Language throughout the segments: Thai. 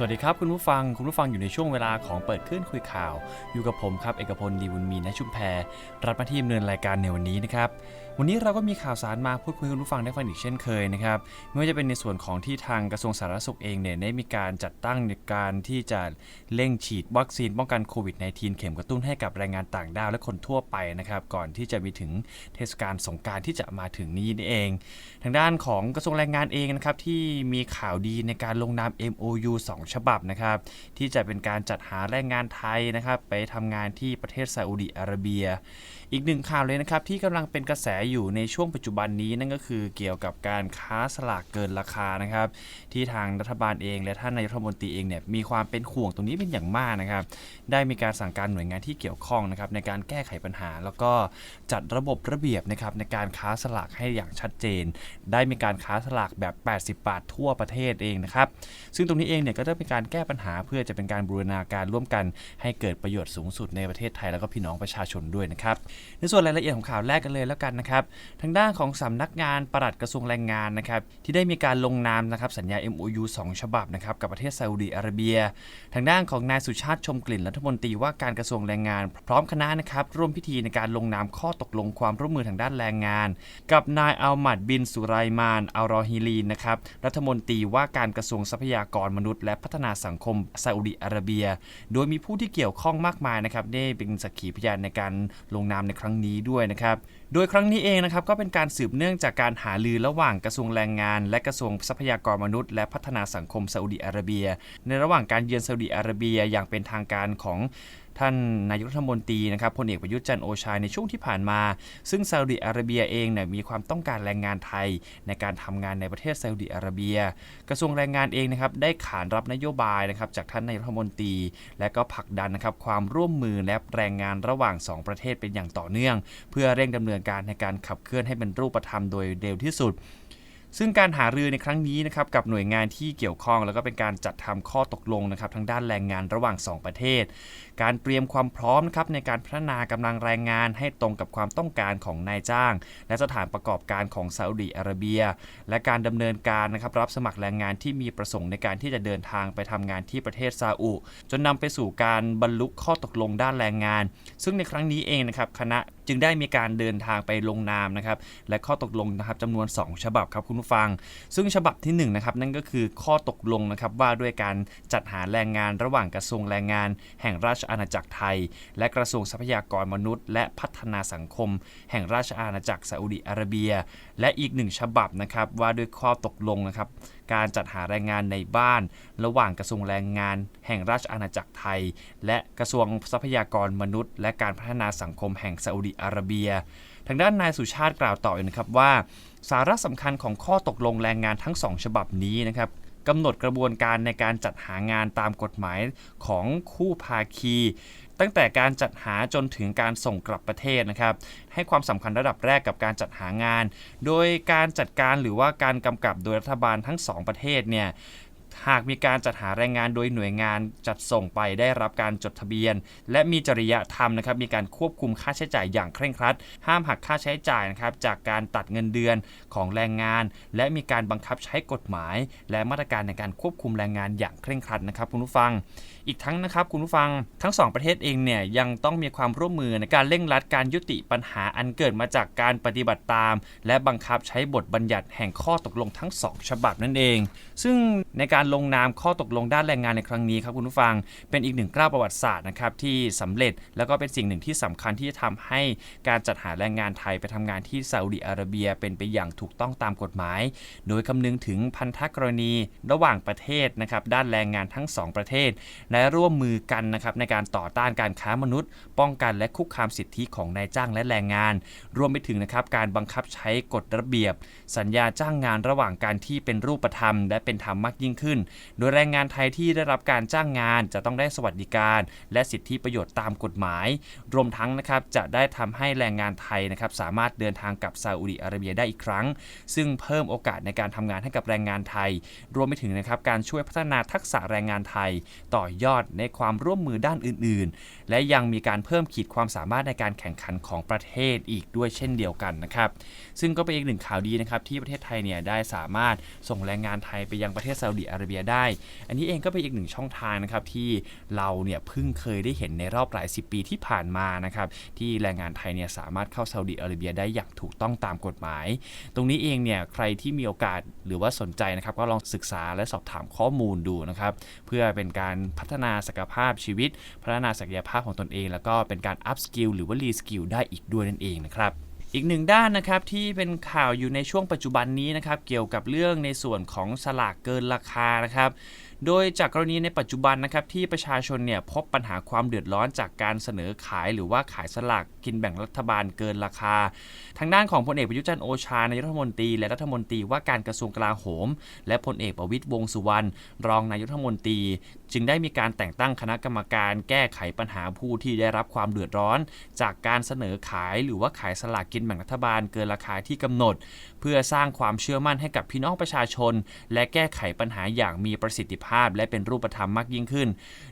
สวัสดีครับคุณผู้ฟังคุณผู้ฟังอยู่ในช่วงเวลาของเปิดคลื่นคุยข่าว อยู่กับผมครับเอกพลดีบุญมีณชุมแพรรับมาที่ดำเนินรายการในวันนี้นะครับ วันนี้เราก็มีข่าวสารมาพูดคุยกับคุณผู้ฟังได้ฟังอีกเช่นเคยนะครับไม่ว่าจะเป็นในส่วนของที่ทางกระทรวงสาธารณสุขเองเนี่ยได้มีการจัดตั้งในการที่จะเร่งฉีดวัคซีนป้องกันโควิด -19 เข็มกระตุ้นให้กับแรงงานต่างด้าวและคนทั่วไปนะครับก่อนที่จะมีถึงเทศกาลสงการที่จะมาถึงนี้นี่เอง ทางด้านของกระทรวงแรงงานเองนะครับที่มีข่าวดีในการลงนาม MOU 2 ฉบับนะครับที่จะเป็นการจัดหาแรงงานไทยนะครับไปทำงานที่ประเทศซาอุดิอาระเบีย อีกหนึ่งข่าวเลยนะครับที่กำลังเป็นกระแสอยู่ในช่วงปัจจุบันนี้นั่นก็คือเกี่ยวกับการค้าสลากเกินราคานะครับ ที่ทางรัฐบาลเอง และท่านนายกรัฐมนตรีเองเนี่ยมีความเป็นห่วงตรงนี้เป็นอย่างมากนะครับ ได้มีการสั่งการหน่วยงานที่เกี่ยวข้องนะครับในการแก้ไขปัญหา แล้วก็จัดระบบระเบียบนะครับในการค้าสลากให้อย่างชัดเจน ได้มีการค้าสลากแบบ 80 บาททั่วประเทศเองนะครับ ซึ่งตรงนี้เองเนี่ยก็ได้เป็นการแก้ปัญหาเพื่อจะเป็นการบูรณาการร่วมกัน ให้เกิดประโยชน์สูงสุดในประเทศไทยแล้วก็พี่น้องประชาชนด้วยนะครับในส่วนรายละเอียดของข่าวแรกกันเลยแล้วกันนะครับทางด้านของสำนักงานปลัดกระทรวงแรงงานนะครับที่ได้มีการลงนามนะครับสัญญา MOU 2 ฉบับนะครับกับประเทศซาอุดีอาระเบีย ทางด้านของนายสุชาติชมกลิ่นรัฐมนตรีว่าการกระทรวงแรงงาน พร้อมคณะนะครับร่วมพิธีในการลงนามข้อตกลงความร่วมมือทางด้านแรงงาน กับนายอัลมัดบินสุไรมานอัลรอฮิลีนนะครับรัฐมนตรีว่าการกระทรวงทรัพยากรมนุษย์ และพัฒนาสังคมซาอุดิอาระเบีย โดยมีผู้ที่เกี่ยวข้องมากมายนะครับได้เป็นสักขีพยานในการลงนามในครั้งนี้ด้วยนะครับ โดยครั้งนี้เองนะครับก็เป็นการสืบเนื่องจากการหาลือระหว่างกระทรวงแรงงาน และกระทรวงทรัพยากรมนุษย์ และพัฒนาสังคมซาอุดิอาระเบีย ในระหว่างการเยือนซาอุดิอาระเบียอย่างเป็นทางการของ ท่านนายกรัฐมนตรีนะครับพลเอกประยุทธ์จันโอชาในช่วงที่ผ่านมา ซึ่งซาอุดิอาระเบียเองเนี่ยมีความต้องการแรงงานไทยในการทำงานในประเทศซาอุดิอาระเบีย กระทรวงแรงงานเองนะครับได้ขานรับนโยบายนะครับจากท่านนายกรัฐมนตรี และก็ผลักดันนะครับความร่วมมือและแรงงานระหว่าง 2 ประเทศเป็นอย่างต่อเนื่อง เพื่อเร่งดำเนินการในการขับเคลื่อนให้เป็นรูปธรรมโดยเร็วที่สุด ซึ่งการหารือในครั้งนี้นะครับกับหน่วยงานที่เกี่ยวข้องแล้วก็เป็นการจัดทำข้อตกลงนะครับทางด้านแรงงานระหว่าง 2 ประเทศ การเตรียมความพร้อมนะครับในการพัฒนากำลังแรงงานให้ตรงกับความต้องการของนายจ้าง และสถานประกอบการของซาอุดีอาระเบีย และการดำเนินการนะครับรับสมัครแรงงานที่มีประสงค์ในการที่จะเดินทางไปทำงานที่ประเทศซาอุจนนำไปสู่การบรรลุข้อตกลงด้านแรงงาน ซึ่งในครั้งนี้เองนะครับคณะ จึงได้มีการเดินทางไปลงนามนะครับและข้อตกลงนะครับจำนวน 2 ฉบับครับคุณผู้ฟัง ซึ่งฉบับที่1นะครับนั่นก็คือข้อตกลงนะครับว่าด้วยการจัดหาแรงงานระหว่างกระทรวงแรงงาน แห่งราชอาณาจักรไทย และกระทรวงทรัพยากรมนุษย์ และพัฒนาสังคม แห่งราชอาณาจักรซาอุดิอาระเบีย และอีกหนึ่งฉบับนะครับว่าด้วยข้อตกลงนะครับ การจัดหาแรงงานในบ้าน ระหว่างกระทรวงแรงงาน แห่งราชอาณาจักรไทย และกระทรวงทรัพยากรมนุษย์ และการพัฒนาสังคมแห่งซาอุดิอาระเบีย ทางด้านนายสุชาติกล่าวต่ออีกนะครับว่า สาระสำคัญของข้อตกลงแรงงานทั้ง2ฉบับนี้นะครับกำหนดกระบวนการในการจัดหางานตามกฎหมายของคู่ภาคี ตั้งแต่การจัดหาจนถึงการส่งกลับประเทศนะครับ ให้ความสำคัญระดับแรกกับการจัดหางาน โดยการจัดการหรือว่าการกำกับโดยรัฐบาลทั้ง 2 ประเทศเนี่ย หากมีการจัดหาแรงงานโดยหน่วยงานจัดส่งไปได้รับการจดทะเบียน และมีจริยธรรมนะครับ มีการควบคุมค่าใช้จ่ายอย่างเคร่งครัด ห้ามหักค่าใช้จ่ายนะครับจากการตัดเงินเดือนของแรงงาน และมีการบังคับใช้กฎหมาย และมาตรการในการควบคุมแรงงานอย่างเคร่งครัดนะครับคุณผู้ฟัง อีกทั้งนะครับคุณผู้ฟังทั้งสองประเทศเองเนี่ยยังต้องมีความร่วมมือในการเร่งรัดการยุติปัญหาอันเกิดมาจากการปฏิบัติตาม และบังคับใช้บทบัญญัติแห่งข้อตกลงทั้งสองฉบับนั่นเอง ซึ่งในการลงนามข้อตกลงด้านแรงงานในครั้งนี้ครับคุณผู้ฟังเป็นอีกหนึ่งก้าวประวัติศาสตร์นะครับที่สำเร็จแล้วก็เป็นสิ่งหนึ่งที่สำคัญที่จะทำให้การจัดหาแรงงานไทยไปทำงานที่ซาอุดิอาระเบียเป็นไปอย่างถูกต้องตามกฎหมาย โดยคำนึงถึงพันธกรณีระหว่างประเทศนะครับด้านแรงงานทั้งสองประเทศ และร่วมมือกันนะครับในการต่อต้านการค้ามนุษย์ ป้องกันและคุกคามสิทธิของนายจ้างและแรงงาน รวมไปถึงนะครับการบังคับใช้กฎระเบียบ สัญญาจ้างงานระหว่างการที่เป็นรูปธรรม และเป็นธรรมมากยิ่งขึ้นโดยแรงงานไทยที่ได้รับการจ้างงานจะต้องได้สวัสดิการ และสิทธิประโยชน์ตามกฎหมาย รวมทั้งนะครับจะได้ทำให้แรงงานไทยนะครับสามารถเดินทางกับซาอุดิอาระเบียได้อีกครั้ง ซึ่งเพิ่มโอกาสในการทำงานให้กับแรงงานไทย รวมไปถึงนะครับการช่วยพัฒนาทักษะแรงงานไทย ต่อยอดในความร่วมมือด้านอื่น ๆ และยังมีการเพิ่มขีดความสามารถในการแข่งขันของประเทศอีกด้วยเช่นเดียวกันนะครับซึ่งก็เป็นอีกหนึ่งข่าวดีนะครับที่ประเทศไทยเนี่ยได้สามารถส่งแรงงานไทยไปยังประเทศซาอุดิอาอาระเบียได้ อันนี้เองก็เป็นอีกหนึ่งช่องทางนะครับที่เราเนี่ยเพิ่งเคยได้เห็นในรอบหลายสิบปีที่ผ่านมานะครับที่แรงงานไทยเนี่ยสามารถเข้าซาอุดิอาระเบียได้อย่างถูกต้องตามกฎหมาย ตรงนี้เองเนี่ยใครที่มีโอกาสหรือว่าสนใจนะครับก็ลองศึกษาและสอบถามข้อมูลดูนะครับเพื่อเป็นการพัฒนาศักยภาพชีวิต พัฒนาศักยภาพของตนเอง แล้วก็เป็นการอัพสกิลหรือว่ารีสกิลได้อีกด้วยนั่นเองนะครับ อีกหนึ่งด้านนะครับที่เป็นข่าวอยู่ในช่วงปัจจุบันนี้นะครับเกี่ยวกับเรื่องในส่วนของสลากเกินราคานะครับโดยจากกรณีในปัจจุบันนะครับที่ประชาชนเนี่ยพบปัญหาความเดือดร้อนจากการเสนอขายหรือว่าขายสลากกินแบ่งรัฐบาลเกินราคา ทางด้านของพลเอกประยุจันทร์โอชานายรัฐมนตรี และรัฐมนตรีว่าการกระทรวงกลาโหม และพลเอกประวิตยวงสุวรรณรองนายรัฐมนตรี จึงได้มีการแต่งตั้งคณะกรรมการแก้ไขปัญหาผู้ที่ได้รับความเดือดร้อน จากการเสนอขายหรือว่าขายสลากกินแบ่งรัฐบาลเกินราคาที่กำหนด เพื่อสร้างความเชื่อมั่นให้กับพี่น้องประชาชน และแก้ไขปัญหาอย่างมีประสิทธิภาพ และเป็นรูปธรรมมากยิ่งขึ้น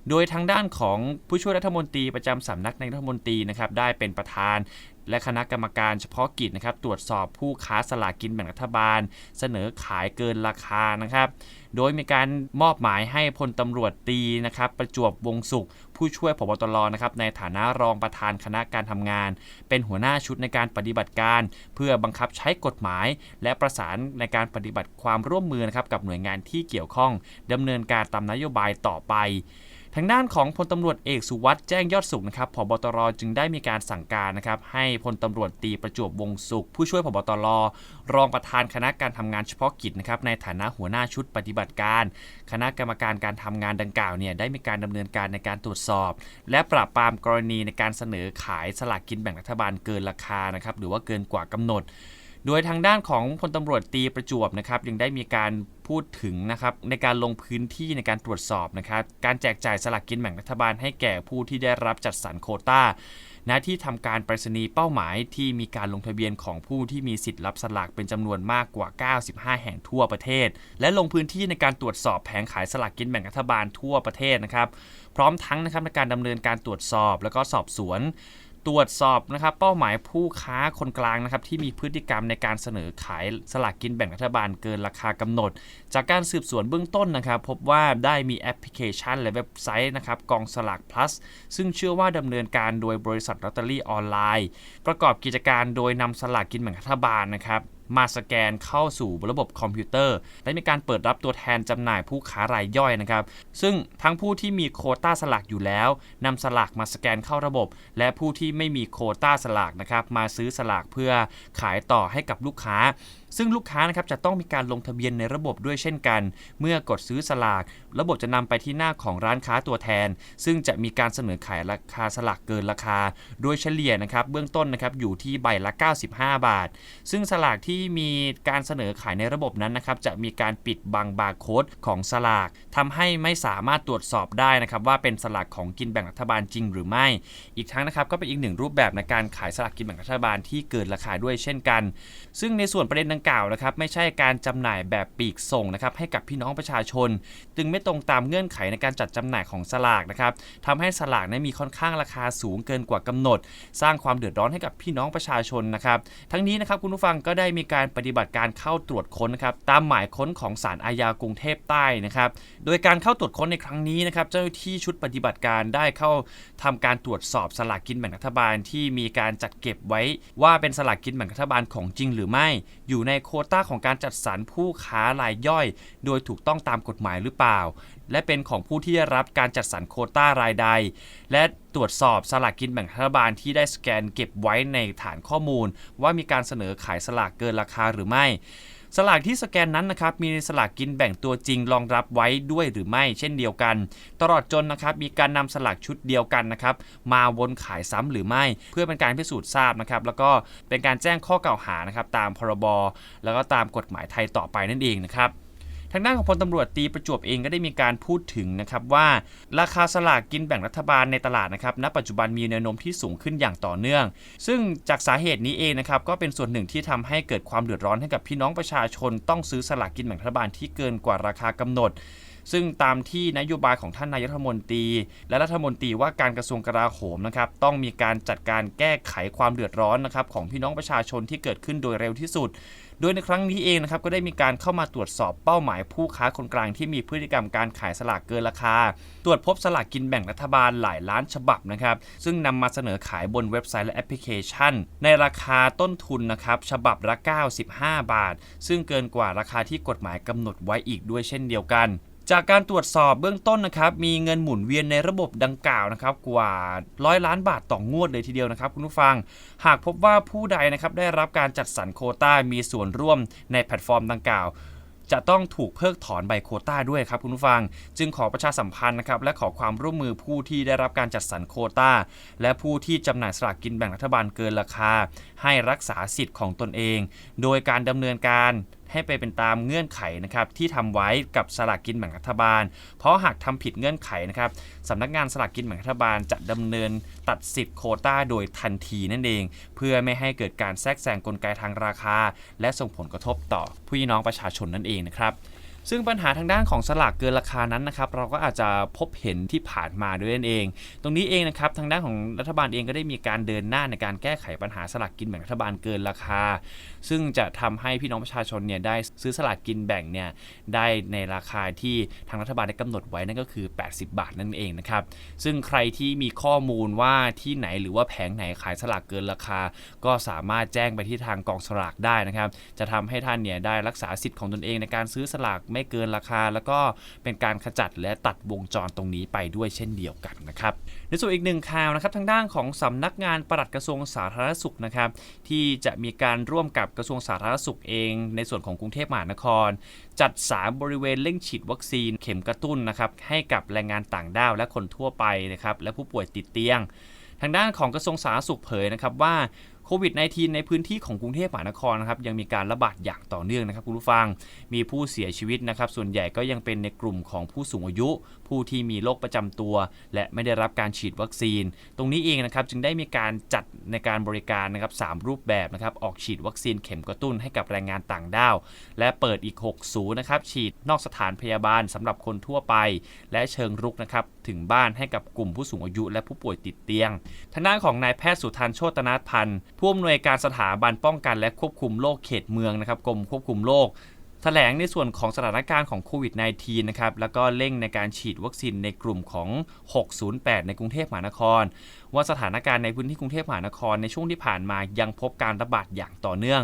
โดยทางด้านของผู้ช่วยรัฐมนตรีประจำสำนักนายกรัฐมนตรีนะครับได้เป็นประธาน และคณะกรรมการเฉพาะกิจนะครับตรวจสอบผู้ค้าสลากกินแบ่งรัฐบาล เสนอขายเกินราคานะครับโดยมีการมอบหมายให้พลตำรวจตีนะครับประจวบวงศุข ผู้ช่วยผบตรนะครับในฐานะรองประธานคณะการทำงาน เป็นหัวหน้าชุดในการปฏิบัติการ เพื่อบังคับใช้กฎหมาย และประสานในการปฏิบัติความร่วมมือนะครับกับหน่วยงานที่เกี่ยวข้องดำเนินการตามนโยบายต่อไป ทางด้านของพลตำรวจเอกสุวัสด์แจ้งยอดสุขนะครับผบตรจึงได้มีการสั่งการนะครับให้พลตำรวจตีประจวบวงศุข ผู้ช่วยผบตรรองประธานคณะการทำงานเฉพาะกิจนะครับในฐานะหัวหน้าชุดปฏิบัติการ คณะกรรมการการทำงานดังกล่าวเนี่ยได้มีการดำเนินการในการตรวจสอบ และปราบปรามกรณีในการเสนอขายสลากกินแบ่งรัฐบาลเกินราคานะครับหรือว่าเกินกว่ากำหนด โดยทางด้านของพลตำรวจตีประจวบนะครับยังได้มีการพูดถึงนะครับในการลงพื้นที่ในการตรวจสอบนะครับการแจกจ่ายสลากกินแบ่งรัฐบาลให้แก่ผู้ที่ได้รับจัดสรรโควต้าณที่ทำการไปรษณีย์เป้าหมายที่มีการลงทะเบียนของผู้ที่มีสิทธิ์รับสลากเป็นจำนวนมากกว่า 95 แห่งทั่วประเทศ และลงพื้นที่ในการตรวจสอบแผงขายสลากกินแบ่งรัฐบาลทั่วประเทศนะครับ พร้อมทั้งนะครับในการดำเนินการตรวจสอบ แล้วก็สอบสวน ตรวจสอบนะครับเป้าหมายผู้ค้าคนกลางนะครับที่มีพฤติกรรมในการเสนอขายสลากกินแบ่งรัฐบาลเกินราคากำหนด จากการสืบสวนเบื้องต้นนะครับ พบว่าได้มีแอปพลิเคชันและเว็บไซต์นะครับกองสลาก plus ซึ่งเชื่อว่าดำเนินการโดยบริษัทลอตเตอรี่ออนไลน์ ประกอบกิจการโดยนำสลากกินแบ่งรัฐบาลนะครับ มาสแกนเข้าสู่ระบบคอมพิวเตอร์ และมีการเปิดรับตัวแทนจำหน่ายผู้ค้ารายย่อยนะครับ ซึ่งทั้งผู้ที่มีโคต้าสลากอยู่แล้วนำสลากมาสแกนเข้าระบบ และผู้ที่ไม่มีโคต้าสลากนะครับมาซื้อสลากเพื่อขายต่อให้กับลูกค้า ซึ่งลูกค้านะครับจะต้องมีการลงทะเบียนในระบบด้วยเช่นกัน เมื่อกดซื้อสลาก ระบบจะนำไปที่หน้าของร้านค้าตัวแทน ซึ่งจะมีการเสนอขายราคาสลากเกินราคา โดยเฉลี่ยนะครับเบื้องต้นนะครับอยู่ที่ใบละ 95 บาท ซึ่งสลากที่มีการเสนอขายในระบบนั้นนะครับจะมีการปิดบังบาร์โค้ดของสลากทำให้ไม่สามารถตรวจสอบได้นะครับว่าเป็นสลากของกินแบ่งรัฐบาลจริงหรือไม่ อีกทั้งนะครับก็เป็นอีกหนึ่งรูปแบบในการขายสลากกินแบ่งรัฐบาลที่เกินราคาด้วยเช่นกัน ซึ่งในส่วนประเด็นดังกล่าวนะครับไม่ใช่การจำหน่ายแบบปีกส่งนะครับให้กับพี่น้องประชาชน จึงไม่ตรงตามเงื่อนไขในการจัดจำหน่ายของสลากนะครับทำให้สลากนั้นมีค่อนข้างราคาสูงเกินกว่ากำหนด สร้างความเดือดร้อนให้กับพี่น้องประชาชนนะครับทั้งนี้นะครับคุณผู้ฟังก็ได้มีการปฏิบัติการเข้าตรวจค้นนะครับตามหมายค้นของศาลอาญากรุงเทพใต้นะครับโดยการเข้าตรวจค้นในครั้งนี้นะครับเจ้าหน้าที่ชุดปฏิบัติการได้เข้าทำการตรวจสอบสลากกินแบ่งรัฐบาลที่มีการจัดเก็บไว้ว่าเป็นสลากกินแบ่งรัฐบาลของจริงหรือไม่ อยู่ในโควต้าของการจัดสรรผู้ค้ารายย่อย โดยถูกต้องตามกฎหมายหรือเปล่าและเป็นของผู้ที่ได้รับการจัดสรรโคต้ารายใด และตรวจสอบสลากกินแบ่งรัฐบาลที่ได้สแกนเก็บไว้ในฐานข้อมูล ว่ามีการเสนอขายสลากเกินราคาหรือไม่ สลากที่สแกนนั้นนะครับมีสลากกินแบ่งตัวจริงรองรับไว้ด้วยหรือไม่ เช่นเดียวกัน ตลอดจนนะครับมีการนำสลากชุดเดียวกันนะครับมาวนขายซ้ำหรือไม่ เพื่อเป็นการพิสูจน์ทราบนะครับแล้วก็เป็นการแจ้งข้อกล่าวหานะครับตามพรบแล้วก็ตามกฎหมายไทยต่อไปนั่นเองนะครับ ทางด้านของพลตำรวจตีประจวบเองก็ได้มีการพูดถึงนะครับว่าราคาสลากกินแบ่งรัฐบาลในตลาดนะครับณปัจจุบันมีแนวโน้มที่สูงขึ้นอย่างต่อเนื่อง ซึ่งจากสาเหตุนี้เองนะครับก็เป็นส่วนหนึ่งที่ทำให้เกิดความเดือดร้อนให้กับพี่น้องประชาชน ต้องซื้อสลากกินแบ่งรัฐบาลที่เกินกว่าราคากำหนด ซึ่งตามที่นโยบายของท่านนายกรัฐมนตรี และรัฐมนตรีว่าการกระทรวงกลาโหมนะครับต้องมีการจัดการแก้ไขความเดือดร้อนนะครับของพี่น้องประชาชนที่เกิดขึ้นโดยเร็วที่สุด โดยในครั้งนี้เองนะครับก็ได้มีการเข้ามาตรวจสอบเป้าหมายผู้ค้าคนกลางที่มีพฤติกรรมการขายสลากเกินราคา ตรวจพบสลากกินแบ่งรัฐบาลหลายล้านฉบับนะครับซึ่งนำมาเสนอขายบนเว็บไซต์และแอปพลิเคชัน ในราคาต้นทุนนะครับฉบับละ 95 บาท ซึ่งเกินกว่าราคาที่กฎหมายกำหนดไว้อีกด้วยเช่นเดียวกัน จากการตรวจสอบเบื้องต้นนะครับมีเงินหมุนเวียนในระบบดังกล่าวนะครับกว่าร้อยล้านบาทต่องวดเลยทีเดียวนะครับคุณผู้ฟัง หากพบว่าผู้ใดนะครับได้รับการจัดสรรโคต้ามีส่วนร่วมในแพลตฟอร์มดังกล่าว จะต้องถูกเพิกถอนใบโคต้าด้วยครับคุณผู้ฟัง จึงขอประชาสัมพันธ์นะครับและขอความร่วมมือผู้ที่ได้รับการจัดสรรโคต้า และผู้ที่จำหน่ายสลากกินแบ่งรัฐบาลเกินราคา ให้รักษาสิทธิ์ของตนเอง โดยการดำเนินการ ให้ไปเป็นตามเงื่อนไขนะครับที่ทำไว้กับสลากกินแบ่งรัฐบาล เพราะหากทำผิดเงื่อนไขนะครับสำนักงานสลากกินแบ่งรัฐบาลจะดำเนินตัดสิทธิ์โคต้าโดยทันทีนั่นเอง เพื่อไม่ให้เกิดการแทรกแซงกลไกทางราคา และส่งผลกระทบต่อพี่น้องประชาชนนั่นเองนะครับ ซึ่งปัญหาทางด้านของสลากเกินราคานั้นนะครับเราก็อาจจะพบเห็นที่ผ่านมาด้วยนั่นเอง ตรงนี้เองนะครับทางด้านของรัฐบาลเองก็ได้มีการเดินหน้าในการแก้ไขปัญหาสลากกินแบ่งรัฐบาลเกินราคา ซึ่งจะทำให้พี่น้องประชาชนเนี่ยได้ซื้อสลากกินแบ่งเนี่ยได้ในราคาที่ทางรัฐบาลได้กำหนดไว้นั่นก็คือ 80 บาทนั่นเองนะครับซึ่งใครที่มีข้อมูลว่าที่ไหนหรือว่าแผงไหนขายสลากเกินราคา ก็สามารถแจ้งไปที่ทางกองสลากได้นะครับจะทำให้ท่านเนี่ยได้รักษาสิทธิ์ของตนเองในการซื้อสลากไม่เกินราคา แล้วก็เป็นการขจัดและตัดวงจรตรงนี้ไปด้วยเช่นเดียวกันนะครับในส่วนอีกหนึ่งข่าวนะครับทางด้านของสำนักงานปลัดกระทรวงสาธารณสุขนะครับที่จะมีการร่วมกับกระทรวงสาธารณสุขเอง ในส่วนของกรุงเทพมหานคร จัดสามบริเวณเร่งฉีดวัคซีนเข็มกระตุ้นนะครับให้กับแรงงานต่างด้าวและคนทั่วไปนะครับและผู้ป่วยติดเตียง ทางด้านของกระทรวงสาธารณสุขเผยนะครับว่า โควิด -19 ในพื้นที่ของกรุงเทพมหานครนะครับยังมีการระบาดอย่างต่อเนื่องนะครับคุณผู้ฟัง มีผู้เสียชีวิตนะครับ ส่วนใหญ่ก็ยังเป็นในกลุ่มของผู้สูงอายุ ผู้ที่มีโรคประจำตัว และไม่ได้รับการฉีดวัคซีน ตรงนี้เองนะครับจึงได้มีการจัดในการบริการนะครับสามรูปแบบนะครับออกฉีดวัคซีนเข็มกระตุ้นให้กับแรงงานต่างด้าว และเปิดอีก6ศูนย์นะครับฉีดนอกสถานพยาบาลสำหรับคนทั่วไป และเชิงรุกนะครับถึงบ้านให้กับกลุ่มผู้สูงอายุ และผู้ป่วยติดเตียงทางด้านของนายแพทย์สุทันโชตนาพันธ์ผู้อำนวยการสถาบันป้องกันและควบคุมโรคเขตเมืองนะครับกรมควบคุมโรคแถลงในส่วนของสถานการณ์ของโควิด -19 นะครับ แล้วก็เร่งในการฉีดวัคซีนในกลุ่มของ 608 ในกรุงเทพมหานคร ว่าสถานการณ์ในพื้นที่กรุงเทพมหานครในช่วงที่ผ่านมายังพบการระบาดอย่างต่อเนื่อง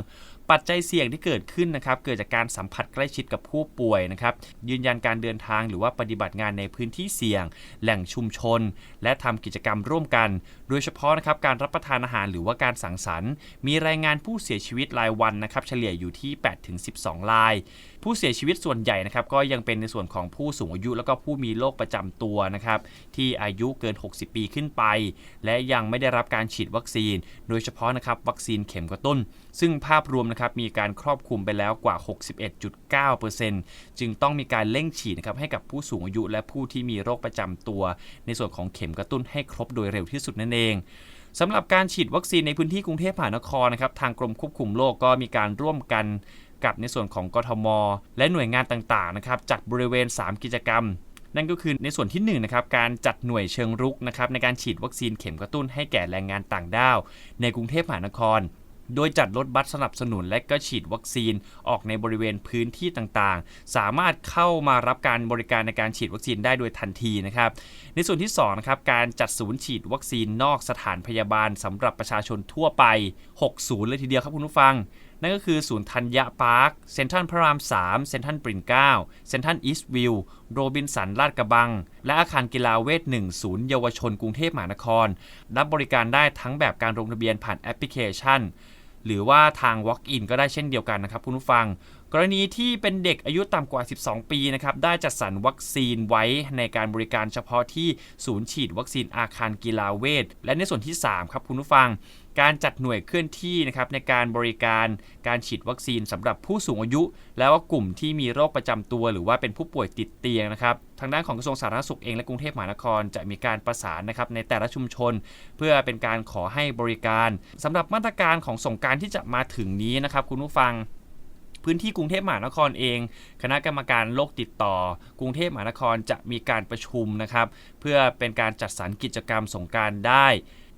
ปัจจัยเสี่ยงที่เกิดขึ้นนะครับเกิดจากการสัมผัสใกล้ชิดกับผู้ป่วยนะครับยืนยันการเดินทางหรือว่าปฏิบัติงานในพื้นที่เสี่ยง แหล่งชุมชน และทำกิจกรรมร่วมกัน โดยเฉพาะนะครับการรับประทานอาหารหรือว่าการสังสรรค์ มีรายงานผู้เสียชีวิตรายวันนะครับเฉลี่ยอยู่ที่ 8-12 ราย ผู้เสียชีวิตส่วนใหญ่นะครับก็ยังเป็นในส่วนของผู้สูงอายุ แล้วก็ผู้มีโรคประจำตัวนะครับที่อายุเกิน 60 ปีขึ้นไป และยังไม่ได้รับการฉีดวัคซีน โดยเฉพาะนะครับวัคซีนเข็มกระตุ้น ซึ่งภาพรวมนะครับมีการครอบคลุมไปแล้วกว่า 61.9%จึงต้องมีการเร่งฉีดนะครับให้กับผู้สูงอายุ และผู้ที่มีโรคประจำตัว ในส่วนของเข็มกระตุ้นให้ครบโดยเร็วที่สุดนั่นเองสำหรับการฉีดวัคซีนในพื้นที่กรุงเทพมหานครนะครับทางกรมควบคุมโรคก็มีการร่วมกัน กับในส่วนของกทม และหน่วยงานต่างๆนะครับจัดบริเวณ 3 กิจกรรม นั่นก็คือในส่วนที่1นนะครับการจัดหน่วยเชิงรุกนะครับในการฉีดวัคซีนเข็มกระตุ้นให้แก่แรงงานต่างด้าวในกรุงเทพมหานครโดยจัดรถบัสสนับสนุนและก็ฉีดวัคซีนออกในบริเวณพื้นที่ต่างๆ สามารถเข้ามารับการบริการในการฉีดวัคซีนได้โดยทันทีนะครับ ในส่วนที่2นะครับการจัดศูนย์ฉีดวัคซีนนอกสถานพยาบาลสำหรับประชาชนทั่วไป6ศูนย์เลยทีเดียวครับคุณผู้ฟัง นั่นก็คือศูนย์ธัญญาพาร์คเซ็นทรัลพระราม 3 เซ็นทรัลปรินเก้าเซ็นทรัลอีสต์วิวโรบินสันลาดกระบัง และอาคารกีฬาเวท1ศูนย์เยาวชนกรุงเทพมหานคร รับบริการได้ทั้งแบบการลงทะเบียนผ่านแอปพลิเคชัน หรือว่าทาง Walk-in ก็ได้เช่นเดียวกันนะครับคุณผู้ฟังกรณีที่เป็นเด็กอายุต่ำกว่า 12 ปีนะครับ ได้จัดสรรวัคซีนไว้ในการบริการเฉพาะที่ศูนย์ฉีดวัคซีนอาคารกีฬาเวท และในส่วนที่ 3 ครับคุณผู้ฟัง การจัดหน่วยเคลื่อนที่นะครับในการบริการการฉีดวัคซีนสำหรับผู้สูงอายุ แล้วก็กลุ่มที่มีโรคประจำตัว หรือว่าเป็นผู้ป่วยติดเตียงนะครับทางด้านของกระทรวงสาธารณสุขเองและกรุงเทพมหานครจะมีการประสานนะครับในแต่ละชุมชน เพื่อเป็นการขอให้บริการสำหรับมาตรการของสงการที่จะมาถึงนี้นะครับคุณผู้ฟังพื้นที่กรุงเทพมหานครเอง คณะกรรมการโรคติดต่อ กรุงเทพมหานครจะมีการประชุมนะครับ เพื่อเป็นการจัดสรรกิจกรรมสงการได้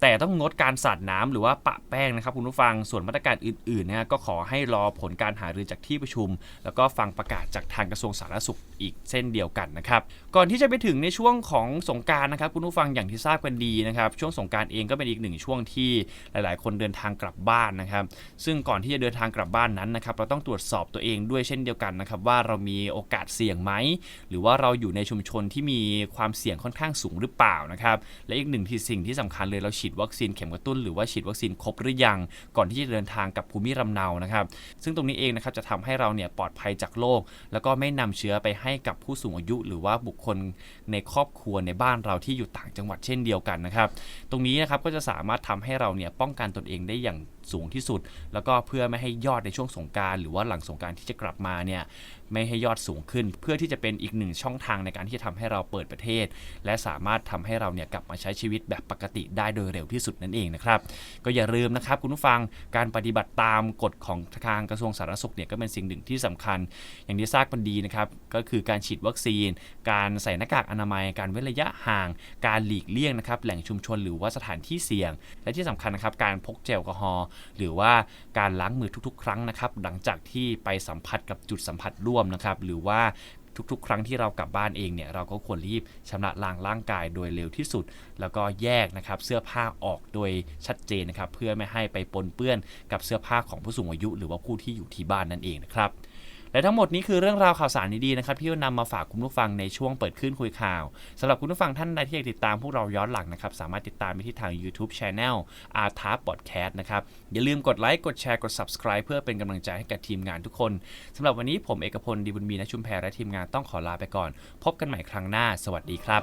แต่ต้องงดการสาดน้ำหรือว่าปะแป้งนะครับคุณผู้ฟังส่วนมาตรการอื่นๆนะก็ขอให้รอผลการหารือจากที่ประชุม แล้วก็ฟังประกาศจากทางกระทรวงสาธารณสุขอีกเส้นเดียวกันนะครับก่อนที่จะไปถึงในช่วงของสงการนะครับคุณผู้ฟังอย่างที่ทราบกันดีนะครับช่วงสงการเองก็เป็นอีกหนึ่งช่วงที่หลาย ๆ คนเดินทางกลับบ้านนะครับซึ่งก่อนที่จะเดินทางกลับบ้านนั้นนะครับเราต้องตรวจสอบตัวเองด้วยเช่นเดียวกันนะครับว่าเรามีโอกาสเสี่ยงไหมหรือว่าเราอยู่ในชุมชนที่มีความเสี่ยงค่อนข้างสูงหรือเปล่านะครับและอีกหนึ่งที่สิ่งที่สำคัญเลยเราฉีดวัคซีนเข็มกระตุ้นหรือว่าฉีดวัคซีนครบหรือยังก่อนที่จะเดินทางกับภูมิลำเนานะครับ ซึ่งตรงนี้เองนะครับจะทำให้เราเนี่ยปลอดภัยจากโรคแล้วก็ไม่นำเชื้อไปให้กับผู้สูงอายุ หรือว่าบุคคลในครอบครัวในบ้านเราที่อยู่ต่างจังหวัดเช่นเดียวกันนะครับ ตรงนี้นะครับก็จะสามารถทำให้เราเนี่ยป้องกันตนเองได้อย่าง สูงที่สุด แล้วก็เพื่อไม่ให้ยอดในช่วงสงการหรือว่าหลังสงการที่จะกลับมาเนี่ยไม่ให้ยอดสูงขึ้น เพื่อที่จะเป็นอีกหนึ่งช่องทางในการที่จะทำให้เราเปิดประเทศ และสามารถทำให้เราเนี่ยกลับมาใช้ชีวิตแบบปกติได้โดยเร็วที่สุดนั่นเองนะครับ ก็อย่าลืมนะครับคุณผู้ฟังการปฏิบัติตามกฎของทางกระทรวงสาธารณสุขเนี่ยก็เป็นสิ่งหนึ่งที่สำคัญ อย่างที่ทราบกันดีนะครับก็คือการฉีดวัคซีน การใส่หน้ากากอนามัย การเว้นระยะห่าง การหลีกเลี่ยงนะครับแหล่งชุมชนหรือว่าสถานที่เสี่ยง และที่สำคัญนะครับการพกเจลแอลกอฮอล์หรือว่าการล้างมือทุกๆ ครั้งนะครับ หลังจากที่ไปสัมผัสกับจุดสัมผัสร่วมนะครับ หรือว่าทุกๆ ครั้งที่เรากลับบ้านเองเนี่ยเราก็ควรรีบชำระล้างร่างกายโดยเร็วที่สุด แล้วก็แยกนะครับเสื้อผ้าออกโดยชัดเจนนะครับ เพื่อไม่ให้ไปปนเปื้อนกับเสื้อผ้าของผู้สูงอายุ หรือว่าผู้ที่อยู่ที่บ้านนั่นเองนะครับ และทั้งหมดนี้คือเรื่องราวข่าวสารดีๆนะครับที่นำมาฝากคุณผู้ฟังในช่วงเปิดขึ้นคุยข่าวสำหรับคุณผู้ฟังท่านใดที่อยากติดตามพวกเราย้อนหลังนะครับสามารถติดตามไปที่ทาง YouTube Channel a r t a p Podcast นะครับอย่าลืมกดไลค์กดแชร์กด Subscribe เพื่อเป็นกำลังใจให้กับทีมงานทุกคนสำหรับวันนี้ผมเอกพลดีบุญมีนะชุมแพรและทีมงานต้องขอลาไปก่อน พบกันใหม่ครั้งหน้า สวัสดีครับ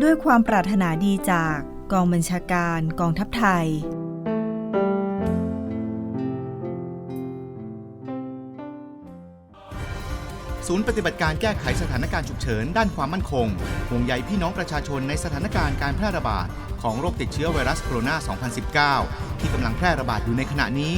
ด้วยความปรารถนาดีจากกองบัญชาการกองทัพไทย ศูนย์ปฏิบัติการแก้ไขสถานการณ์ฉุกเฉินด้านความมั่นคงห่วงใยพี่น้องประชาชนในสถานการณ์การแพร่ระบาดของโรคติดเชื้อไวรัสโคโรนา 2019 ที่กำลังแพร่ระบาดอยู่ในขณะนี้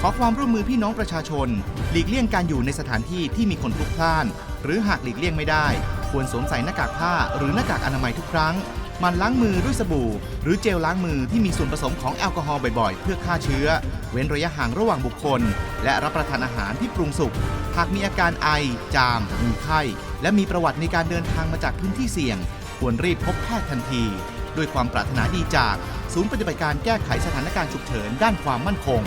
ขอความร่วมมือพี่น้องประชาชน หลีกเลี่ยงการอยู่ในสถานที่ที่มีคนพลุกพล่าน หรือหากหลีกเลี่ยงไม่ได้ ควรสวมใส่หน้ากากผ้าหรือหน้ากากอนามัยทุกครั้งมันล้างมือด้วยสบู่ หรือเจลล้างมือที่มีส่วนผสมของแอลกอฮอล์บ่อยๆ เพื่อฆ่าเชื้อ เว้นระยะห่างระหว่างบุคคล และรับประทานอาหารที่ปรุงสุก หากมีอาการไอ จาม มีไข้ และมีประวัติในการเดินทางมาจากพื้นที่เสี่ยง ควรรีบพบแพทย์ทันที ด้วยความปรารถนาดีจาก ศูนย์ปฏิบัติการแก้ไขสถานการณ์ฉุกเฉินด้านความมั่นคง